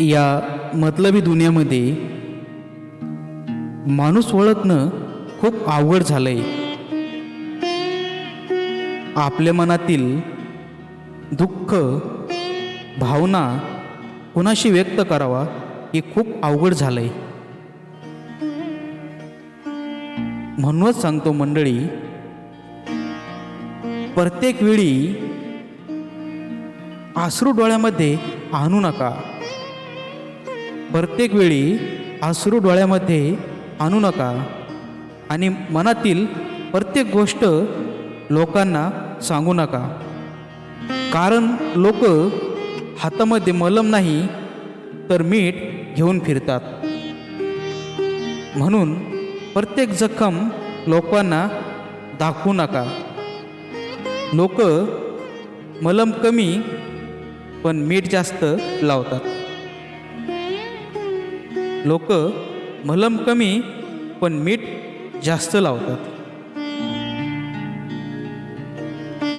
या मतलबी दुनियामध्ये माणूस ओळखणं खूप अवघड झालंय. आपल्या मनातील दुःख भावना कुणाशी व्यक्त करावा हे खूप अवघड झालंय. म्हणूनच सांगतो मंडळी प्रत्येक वेळी आसरू डोळ्यामध्ये आणू नका. प्रत्येक वेळी आसरू डोळ्यामध्ये आणू नका. आणि मनातील प्रत्येक गोष्ट लोकांना सांगू नका. कारण लोक हातामध्ये मलम नाही तर मीठ घेऊन फिरतात. म्हणून प्रत्येक जखम लोकांना दाखवू नका. लोक मलम कमी पण मीठ जास्त लावतात. लोक मलम कमी पण मीठ जास्त लावतात.